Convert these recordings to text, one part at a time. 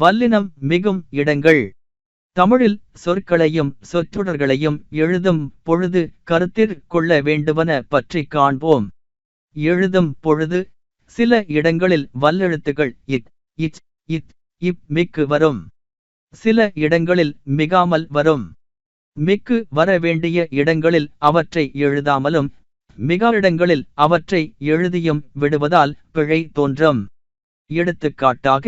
வல்லினம் மிகும் இடங்கள். தமிழில் சொற்களையும் சொற்றொடர்களையும் எழுதும் பொழுது கருத்திற் கொள்ள வேண்டுவன பற்றி காண்போம். எழுதும் பொழுது சில இடங்களில் வல்லெழுத்துகள் இத் இச் இத் இப் மிக்கு வரும். சில இடங்களில் மிகாமல் வரும். மிக்கு வர வேண்டிய இடங்களில் அவற்றை எழுதாமலும் மிக இடங்களில் அவற்றை எழுதியும் விடுவதால் பிழை தோன்றும். எடுத்துக்காட்டாக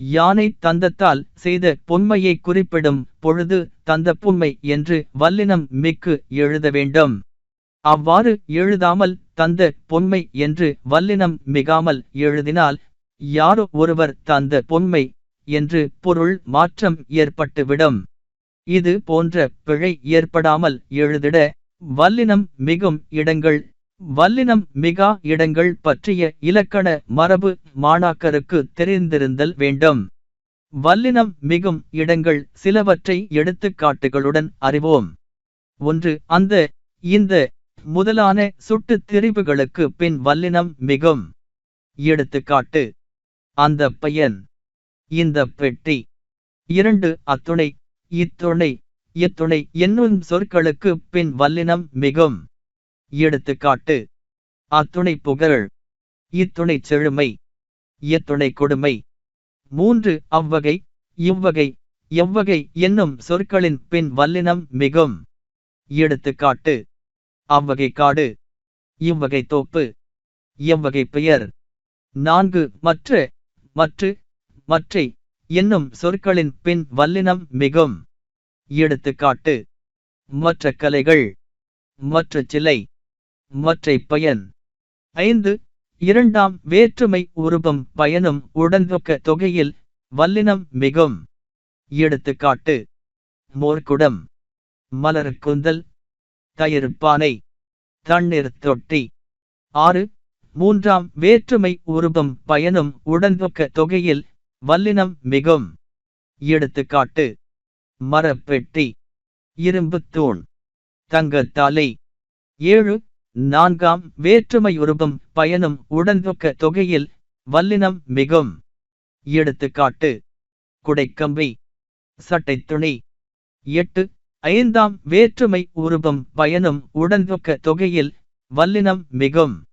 யானை தந்தத்தால் செய்த பொன்மையை குறிப்பிடும் பொழுது தந்த பொன்மை என்று வல்லினம் மிக்கு எழுத வேண்டும். அவ்வாறு எழுதாமல் தந்த பொன்மை என்று வல்லினம் மிகாமல் எழுதினால் யாரோ ஒருவர் தந்த பொன்மை என்று பொருள் மாற்றம் ஏற்பட்டுவிடும். இது போன்ற பிழை ஏற்படாமல் எழுதிட வல்லினம் மிகும் இடங்கள் வல்லினம் மிகா இடங்கள் பற்றிய இலக்கண மரபு மாணாக்கருக்கு தெரிந்திருந்தல் வேண்டும். வல்லினம் மிகும் இடங்கள் சிலவற்றை எடுத்துக்காட்டுகளுடன் அறிவோம். ஒன்று அந்த இந்த முதலான சுட்டு திரிவுகளுக்கு பின் வல்லினம் மிகும். எடுத்துக்காட்டு அந்த பையன் இந்த பெட்டி. இரண்டு அத்துணை இத்துணை இத்துணை என்னும் சொற்களுக்கு பின் வல்லினம் மிகும். எடுத்துக்காட்டு அத்துணை புகழ் இத்துணை செழுமை இயத்துணை கொடுமை. மூன்று அவ்வகை இவ்வகை எவ்வகை என்னும் சொற்களின் பின் வல்லினம் மிகும். எடுத்துக்காட்டு அவ்வகை காடு இவ்வகை தோப்பு எவ்வகை பெயர். நான்கு மற்ற மற்று மற்றை என்னும் சொற்களின் பின் வல்லினம் மிகும். எடுத்துக்காட்டு மற்ற கலைகள் மற்ற சிலை மற்றை பயன். ஐந்து இரண்டாம் வேற்றுமை உருபம் பயனும் உடன்தொக்க தொகையில் வல்லினம் மிகும். எடுத்துக்காட்டு மோர்க்குடம் மலர்குந்தல் தயிர் பானை தண்ணீர் தொட்டி. ஆறு மூன்றாம் வேற்றுமை உருபம் பயனும் உடன்தொக்க தொகையில் வல்லினம் மிகும். எடுத்துக்காட்டு மரப்பெட்டி இரும்புத் தூண் தங்கத்தாலை ஏழு நான்காம் வேற்றுமையுருபம் பயனும் உடன்தொக்க தொகையில் வல்லினம் மிகும். எடுத்துக்காட்டு குடைக்கம்பி சட்டைத் துணி எட்டு ஐந்தாம் வேற்றுமை உருபம் பயனும் உடன்தொக்க தொகையில் வல்லினம் மிகும்.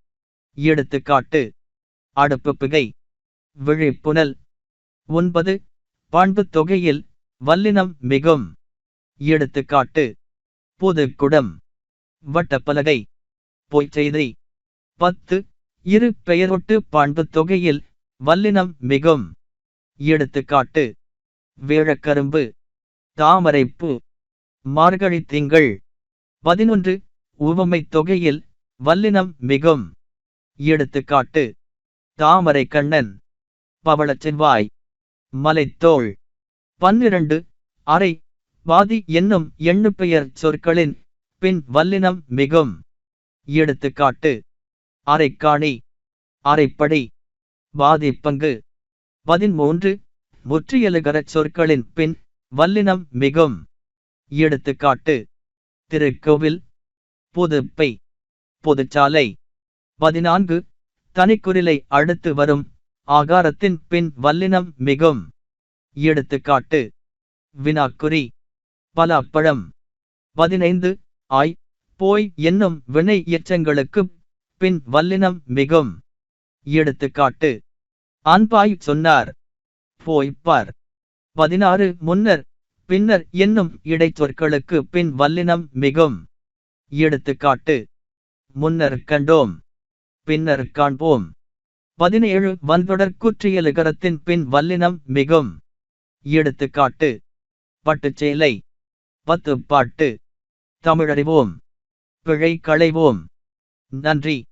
எடுத்துக்காட்டு அடுப்பு பிகை விழிப்புணல். ஒன்பது பண்பு தொகையில் வல்லினம் மிகும். எடுத்துக்காட்டு பொதுக்குடம் வட்டப்பலகை. பொய்ச்செய்தி பத்து இரு பெயரொட்டு பண்பு தொகையில் வல்லினம் மிகும். எடுத்துக்காட்டு வேழக்கரும்பு தாமரைப்பு மார்கழி திங்கள் பதினொன்று உவமை தொகையில் வல்லினம் மிகும். எடுத்துக்காட்டு தாமரை கண்ணன் பவளச் செவ்வாய் மலைத்தோள். பன்னிரண்டு அரை பாதி என்னும் எண்ணுப்பெயர் சொற்களின் பின் வல்லினம் மிகும். எடுத்துக்காட்டு. அரைக்காணி அரைப்படி பாதிப்பங்கு பதிமூன்று முற்றியலுகரச் சொற்களின் பின் வல்லினம் மிகும். எடுத்துக்காட்டு. திருக்கோவில் புதுப்பை பொதுச்சாலை. பதினான்கு தனிக்குறிலை அடுத்து வரும் ஆகாரத்தின் பின் வல்லினம் மிகும். எடுத்துக்காட்டு. வினாக்குறி பலாப்பழம். பதினைந்து ஆய் போய் என்னும் வினை எச்சங்களுக்கு பின் வல்லினம் மிகும். எடுத்துக்காட்டு அன்பாய் சொன்னார் போய்ப்பார் பதினாறு முன்னர் பின்னர் என்னும் இடைச்சொற்களுக்கு பின் வல்லினம் மிகும். எடுத்துக்காட்டு முன்னர் கண்டோம் பின்னர் காண்போம். பதினேழு வந்தொடர் குற்றியலுகரத்தின் பின் வல்லினம் மிகும். எடுத்துக்காட்டு பட்டுச்சேலை பத்து பாட்டு தமிழறிவோம். பிழை களைவோம் நன்றி.